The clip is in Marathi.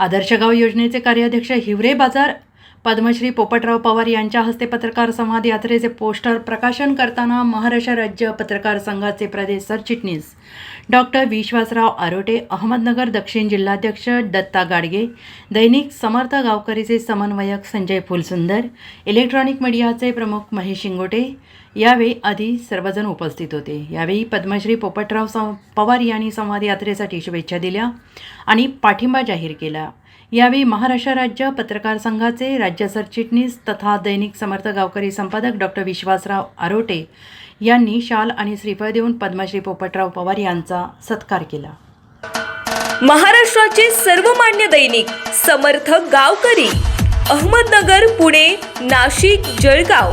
आदर्श गाव योजनेचे कार्याध्यक्ष हिवरे बाजार पद्मश्री पोपटराव पवार यांच्या हस्ते पत्रकार संवाद यात्रेचे पोस्टर प्रकाशन करताना महाराष्ट्र राज्य पत्रकार संघाचे प्रदेश सरचिटणीस डॉक्टर विश्वासराव आरोटे अहमदनगर दक्षिण जिल्हाध्यक्ष दत्ता गाडगे दैनिक समर्थ गावकरीचे समन्वयक संजय फुलसुंदर इलेक्ट्रॉनिक मीडियाचे प्रमुख महेश शिंगोटे यावेळी आधी सर्वजण उपस्थित होते. यावेळी पद्मश्री पोपटराव सं पवार यांनी संवाद यात्रेसाठी शुभेच्छा दिल्या आणि पाठिंबा जाहीर केला. यावेळी महाराष्ट्र राज्य पत्रकार संघाचे राज्य सरचिटणीस तथा दैनिक समर्थ गावकरी संपादक डॉक्टर विश्वासराव आरोटे यांनी शाल आणि श्रीफळ देऊन पद्मश्री पोपटराव पवार यांचा सत्कार केला. महाराष्ट्राचे सर्वमान्य दैनिक समर्थ गावकरी अहमदनगर पुणे नाशिक जळगाव.